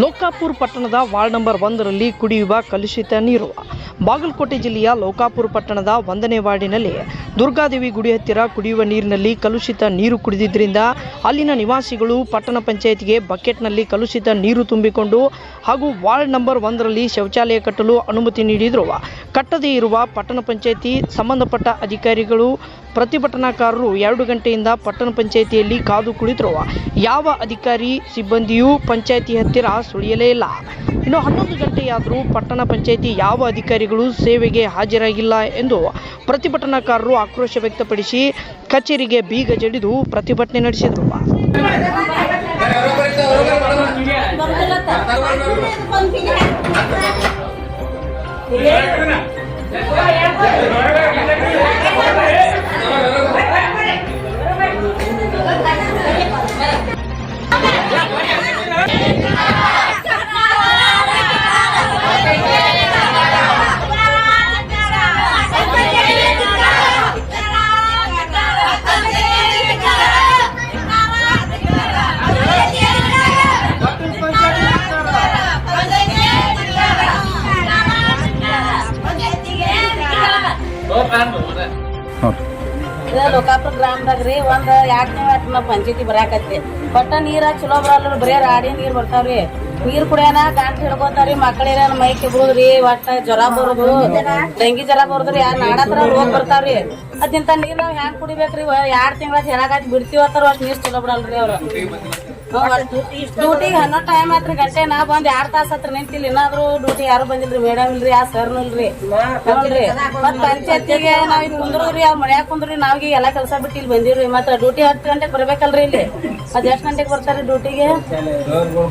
ಲೋಕಾಪುರ ಪಟ್ಟಣದ ward number ಒಂದರಲ್ಲಿ ಕುಡಿಯುವ ಕಲುಷಿತ ನೀರು. ಬಾಗಲಕೋಟೆ ಜಿಲ್ಲೆಯ ಲೋಕಾಪುರ ಪಟ್ಟಣದ ಒಂದನೇ ವಾರ್ಡಿನಲ್ಲಿ ದುರ್ಗಾದೇವಿ ಗುಡಿ ಹತ್ತಿರ ಕುಡಿಯುವ ನೀರಿನಲ್ಲಿ ಕಲುಷಿತ ನೀರು ಕುಡಿದಿದ್ದರಿಂದ ಅಲ್ಲಿನ ನಿವಾಸಿಗಳು ಪಟ್ಟಣ ಪಂಚಾಯತ್ಗೆ ಬಕೆಟ್ನಲ್ಲಿ ಕಲುಷಿತ ನೀರು ತುಂಬಿಕೊಂಡು ಹಾಗೂ ವಾರ್ಡ್ ನಂಬರ್ ಒಂದರಲ್ಲಿ ಶೌಚಾಲಯ ಕಟ್ಟಲು ಅನುಮತಿ ನೀಡಿದರು. ಕಟ್ಟದೇ ಇರುವ ಪಟ್ಟಣ ಪಂಚಾಯತಿ ಸಂಬಂಧಪಟ್ಟ ಅಧಿಕಾರಿಗಳು ಪ್ರತಿಭಟನಾಕಾರರು ಎರಡು ಗಂಟೆಯಿಂದ ಪಟ್ಟಣ ಪಂಚಾಯಿತಿಯಲ್ಲಿ ಕಾದು ಕುಳಿತರು ಯಾವ ಅಧಿಕಾರಿ ಸಿಬ್ಬಂದಿಯೂ ಪಂಚಾಯಿತಿ ಹತ್ತಿರ ಸುಳಿಯಲೇ ಇಲ್ಲ. ಇನ್ನು ಹನ್ನೊಂದು ಗಂಟೆಯಾದರೂ ಪಟ್ಟಣ ಪಂಚಾಯಿತಿ ಯಾವ ಅಧಿಕಾರಿಗಳು ಸೇವೆಗೆ ಹಾಜರಾಗಿಲ್ಲ ಎಂದು ಪ್ರತಿಭಟನಾಕಾರರು ಆಕ್ರೋಶ ವ್ಯಕ್ತಪಡಿಸಿ ಕಚೇರಿಗೆ ಬೀಗ ಜಡಿದು ಪ್ರತಿಭಟನೆ ನಡೆಸಿದರು. ಲೋಕಾಪುರ ಗ್ರಾಮದಾಗ ರೀ ಒಂದು ಎರಡು ತಿಂಗಳ ನಾವ್ ಪಂಚಾಯತಿ ಬರಾಕತ್ತಿ. ಒಟ್ಟ ನೀರ ಚಲೋ ಬರಲ್ಲ ಬರೇ ರಾಡಿ ನೀರ್ ಬರ್ತಾವ್ರಿ. ನೀರ್ ಕುಡಿಯೋಣ ಗಂಟ್ ಹಿಡ್ಕೋತಾರಿ ಮಕ್ಕಳಿರ ಮೈ ರೀ ಒಟ್ಟ ಜ್ವರ ಬರುದು, ಡೆಂಗಿ ಜ್ವರ ಬರುದ್ರಿ ಯಾರು ನಾಡತ್ರ ರೋಗ ಬರ್ತಾವ್ರಿ. ಅದಿಂತ ನೀರ್ ನಾವ್ ಹೆಂಗ್ ಕುಡಿಬೇಕ್ರಿ ಎರಡ್ ತಿಂಗಳ ಹೇಳಾಕ ಬಿಡ್ತೀವಿ ಅತ್ತಾರ ಅಷ್ಟ್ ನೀರ್ ಚಲೋ ಬಿಡಲ್ರಿ ಅವ್ರ. ಡ್ಯೂಟಿಗೆ ಹನ್ನೊಂದು ಟೈಮ್ ಆತ್ರಿ ಗಂಟೆ, ನಾ ಬಂದ್ ಎರಡ್ ತಾಸ ಹತ್ರ ನಿಂತಿಲ್ಲ. ಏನಾದ್ರು ಡ್ಯೂಟಿ ಯಾರು ಬಂದಿಲ್ರಿ? ಮೇಡಮ್ ಇಲ್ರಿ, ಆ ಸರ್ನು ಇಲ್ರಿ ಮತ್ ಪಂಚಾಯತಿಗೆ ನಾವ್ ಇಲ್ಲಿ ಕುಂದ್ರಿ ಅವ್ರ ಮನ್ಯಾಗ ಕುಂದ್ರಿ ನಾವ್ ಎಲ್ಲಾ ಕೆಲಸ ಬಿಟ್ಟು ಇಲ್ಲಿ ಬಂದಿವ್ರಿ. ಮತ್ತ ಡ್ಯೂಟಿ ಹತ್ತು ಗಂಟೆಗೆ ಬರ್ಬೇಕಲ್ರಿ ಇಲ್ಲಿ. ಅದ್ ಎಷ್ಟ್ ಗಂಟೆಗೆ ಬರ್ತಾರೆ ಡ್ಯೂಟಿಗೆ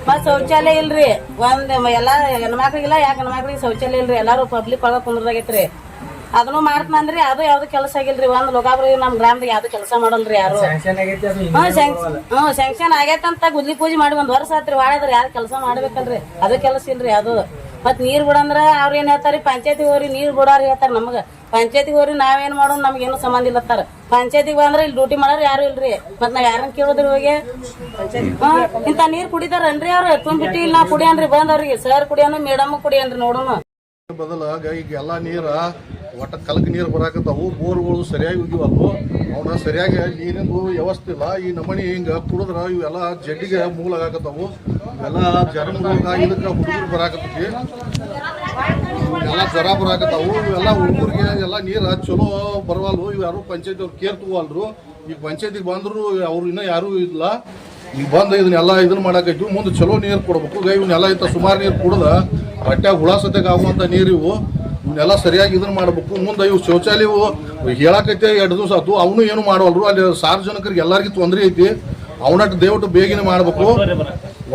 ಮತ್ ಶೌಚಾಲಯ ಇಲ್ರಿ. ಒಂದ್ ಎಲ್ಲಾ ಹೆಣ್ಮಕ್ಳಿಗಿಲ್ಲ ಯಾಕೆ ಹೆಣ್ಮಕ್ಳಿಗೆ ಶೌಚಾಲಯ ಇಲ್ರಿ? ಎಲ್ಲಾರು ಪಬ್ಲಿಕ್ ಒಳಗ ಕುಂದ್ರದಾಗೈತ್ರಿ. ಅದನ್ನು ಮಾಡ್ತಂದ್ರಿ ಅದು ಯಾವ್ದು ಕೆಲಸ ಆಗಿಲ್ರಿ. ಒಂದ್ ಲೋಕಾಬ್ರಿ ನಮ್ ಗ್ರಾಮದಾಗ ಯಾವ್ದು ಕೆಲಸ ಮಾಡಲ್ರಿ ಯಾರು? ಹ್ಮ್ ಸ್ಯಾಂಕ್ಷನ್ ಆಗೇತಂತ ಗುದ್ಲಿ ಪೂಜೆ ಮಾಡಿ ಒಂದ್ ವರ್ಷ ಆತ್ರಿ. ಮಾಡಿದ್ರ ಯಾರು ಕೆಲಸ ಮಾಡ್ಬೇಕಲ್ರಿ? ಅದು ಕೆಲಸ ಇಲ್ರಿ ಅದು. ಮತ್ ನೀರ್ ಬಿಡಂದ್ರ ಅವ್ರ ಏನ್ ಹೇಳ್ತಾರಿ? ಪಂಚಾಯತಿ ಹೋಗ್ರಿ ನೀರ್ ಬಿಡೋರ್ ಹೇಳ್ತಾರ ನಮಗ. ಪಂಚಾಯತಿ ಹೋಗ್ರಿ ನಾವೇನ್ ಮಾಡೋಣ ಏನು ಸಂಬಂಧ ಇಲ್ಲತ್ತಾರ ಪಂಚಾಯತಿಗೆ ಬಂದ್ರ ಇಲ್ಲಿ ಡ್ಯೂಟಿ ಮಾಡೋರು ಯಾರು ಇಲ್ರಿ? ಮತ್ ನಾವ್ ಯಾರನ್ನ ಕೇಳೋದ್ರಿ ಹೋಗಿ? ಇಂತ ನೀರ್ ಕುಡಿತಾರನ್ರಿ ಅವ್ರು? ತುಂಬಿಟ್ಟು ಇಲ್ಲ ನಾ ಕುಡಿಯನ್ರಿ. ಬಂದವ್ರಿಗೆ ಸರ್ ಕುಡಿಯೋನು ಮೇಡಮ್ ಕುಡಿಯನ್ರಿ ನೋಡೋಣ ಬದಲಾಗ ಈಗ ಎಲ್ಲ ನೀರ, ಒಟ್ಟ ಕಲಕ ನೀರು ಬರಾಕತ್ತಾವು, ಬೋರ್ಗಳು ಸರಿಯಾಗಿ ಹೋಗಿವಲ್ವು ಅವನ್ನ ಸರಿಯಾಗಿ ನೀರಿಂದು ವ್ಯವಸ್ಥೆ ಇಲ್ಲ. ಈ ನಮನಿ ಹಿಂಗ ಕುಡಿದ್ರ ಇವೆಲ್ಲ ಜಡ್ಡಿಗೆ ಮೂಲ ಆಗಾಕತ್ತಾವು ಎಲ್ಲ ಜರ್ಮ ರೋಗ ಇದಕ್ಕೆ ಹುಡುಗರು ಬರಾಕತ್ತೈತಿ. ಎಲ್ಲ ಜ್ವರ ಬರಾಕತ್ತಾವು. ಇವೆಲ್ಲ ಹುಡುಗರಿಗೆ ಎಲ್ಲ ನೀರು ಚಲೋ ಬರವಲ್ವು. ಇವ್ ಯಾರು ಪಂಚಾಯತಿ ಅವ್ರು ಕೇರ್ ತಗೋಲ್ರು ಈಗ ಪಂಚಾಯತಿಗೆ ಬಂದ್ರು ಅವ್ರು ಇನ್ನೂ ಯಾರೂ ಇಲ್ಲ. ಈಗ ಬಂದು ಇದನ್ನೆಲ್ಲ ಇದನ್ನ ಮಾಡಾಕೈತಿ ಮುಂದೆ ಚಲೋ ನೀರು ಕೊಡ್ಬೇಕು. ಇವನ್ನೆಲ್ಲ ಇಂಥ ಸುಮಾರು ನೀರು ಕುಡ್ದ ಹೊಟ್ಯಾಗ ಹುಳ ಸತ್ಯಕ್ಕೆ ಆಗುವಂಥ ನೀರು ಇವು ಇವನ್ನೆಲ್ಲ ಸರಿಯಾಗಿ ಇದನ್ನ ಮಾಡಬೇಕು. ಮುಂದೆ ಇವು ಶೌಚಾಲಯವು ಹೇಳಕೈತೆ ಎರಡು ದಿವಸ ಆತು. ಅವನು ಏನು ಮಾಡೋಲ್ರು ಅಲ್ಲಿ ಸಾರ್ವಜನಿಕರಿಗೆ ಎಲ್ಲರಿಗೂ ತೊಂದರೆ ಐತಿ. ಅವನಟ್ಟು ದಯವಿಟ್ಟು ಬೇಗನೆ ಮಾಡ್ಬೇಕು.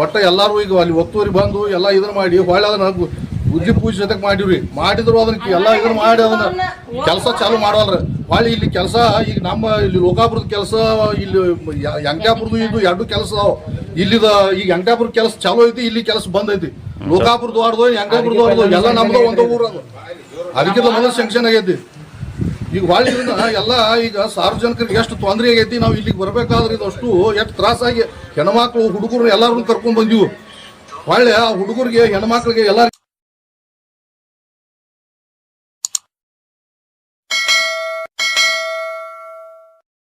ಒಟ್ಟು ಎಲ್ಲರೂ ಈಗ ಅಲ್ಲಿ ಒತ್ತುವರಿ ಬಂದು ಎಲ್ಲ ಇದನ್ನು ಮಾಡಿ ಹೊಳ್ಳಿ ಅದನ್ನ ಬುದ್ಧಿ ಪೂಜೆ ಜೊತೆಗೆ ಮಾಡಿವ್ರಿ. ಮಾಡಿದ್ರು ಅದನ್ನ ಎಲ್ಲ ಇದನ್ನ ಮಾಡಿ ಅದನ್ನ ಕೆಲಸ ಚಾಲು ಮಾಡವಲ್ರಿ. ಬಾಳಿ ಇಲ್ಲಿ ಕೆಲಸ ಈಗ ನಮ್ಮ ಇಲ್ಲಿ ಲೋಕಾಪುರದ ಕೆಲಸ ಇಲ್ಲಿ ಯಂಕಾಪುರದ್ದು ಇದು ಎರಡು ಕೆಲಸ ಇಲ್ಲಿದ ಈಗ ಯಂಕಾಪುರ ಕೆಲಸ ಚಾಲು ಐತಿ ಇಲ್ಲಿ ಕೆಲಸ ಬಂದ್ ಐತಿ. ಲೋಕಾಪುರದ್ದು ಆಡ್ದು ಯಂಕಾಪುರದ್ದು ಆಡ್ದು ಎಲ್ಲ ನಮ್ದು ಒಂದು ಊರ ಅದು. ಅದಕ್ಕಿಂತ ಮೊದಲು ಸೆಂಕ್ಷನ್ ಆಗೈತಿ. ಈಗ ಹೊಳ್ಳಿ ಇದನ್ನ ಎಲ್ಲ ಈಗ ಸಾರ್ವಜನಿಕರಿಗೆ ಎಷ್ಟು ತೊಂದರೆ ಆಗೈತಿ ನಾವು ಇಲ್ಲಿಗೆ ಬರ್ಬೇಕಾದ್ರೆ ಇದಷ್ಟು ಎಷ್ಟು ತ್ರಾಸಾಗಿ ಹೆಣ್ಮಕ್ಳು ಹುಡುಗರು ಎಲ್ಲರನ್ನು ಕರ್ಕೊಂಡ್ ಬಂದಿವು. ಹೊಳ್ಳಿ ಆ ಹುಡುಗರಿಗೆ ಹೆಣ್ಮಕ್ಳಿಗೆ ಎಲ್ಲ